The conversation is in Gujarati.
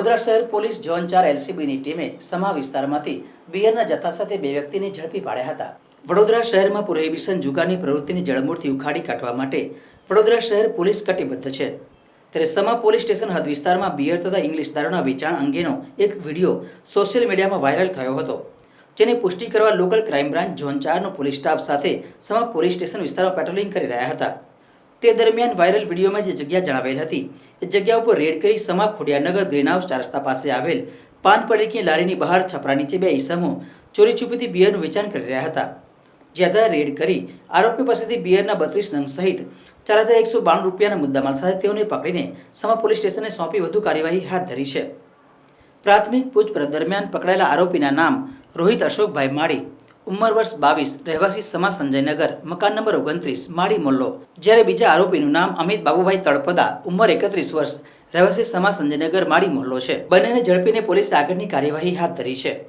વડોદરા શહેર પોલીસ ઝોન ચાર એલસીબીની ટીમે સમા વિસ્તારમાંથી બિયરના જથ્થા સાથે બે વ્યક્તિને ઝડપી પાડ્યા હતા. વડોદરા શહેરમાં પ્રોહિબિશન જુગારની પ્રવૃત્તિની જળમૂળથી ઉખાડી કાઢવા માટે વડોદરા શહેર પોલીસ કટિબદ્ધ છે. ત્યારે સમા પોલીસ સ્ટેશન હદ વિસ્તારમાં બિયર તથા ઇંગ્લિશ દારૂના વેચાણ અંગેનો એક વીડિયો સોશિયલ મીડિયામાં વાયરલ થયો હતો. જેની પુષ્ટિ કરવા લોકલ ક્રાઇમ બ્રાન્ચ ઝોન ચારનો પોલીસ સ્ટાફ સાથે સમા પોલીસ સ્ટેશન વિસ્તારમાં પેટ્રોલિંગ કરી રહ્યા હતા. તે દરમિયાન વાયરલ વિડીયોમાં જે જગ્યા જણાવેલ હતી, એ જગ્યા ઉપર રેડ કરી સમા ખોડિયારનગર ગ્રીન હાઉસ ચાર રસ્તા પાસે આવેલ પાન પડીકી લારીની બહાર છપરા નીચે બે ઈસમો ચોરી છુપીથી બિયરનું વેચાણ કરી રહ્યા હતા. જ્યાં રેડ કરી આરોપી પાસેથી બિયરના બત્રીસ નંગ સહિત ચાર હજાર એકસો બાણું રૂપિયાના મુદ્દામાલ સાથે તેઓને પકડીને સમા પોલીસ સ્ટેશને સોંપી વધુ કાર્યવાહી હાથ ધરી છે. પ્રાથમિક પૂછપરછ દરમિયાન પકડાયેલા આરોપીના નામ રોહિત અશોકભાઈ માળી ઉંમર વર્ષ બાવીસ, રહેવાસી સમાજ સંજયનગર, મકાન નંબર ઓગણત્રીસ, માળી મોલ્લો. જ્યારે બીજા આરોપીનું નામ અમિત બાબુભાઈ તળપદા, ઉંમર એકત્રીસ વર્ષ, રહેવાસી સમાજ સંજયનગર, માળી મોલ્લો છે. બંનેને ઝડપીને પોલીસે આગળની કાર્યવાહી હાથ ધરી છે.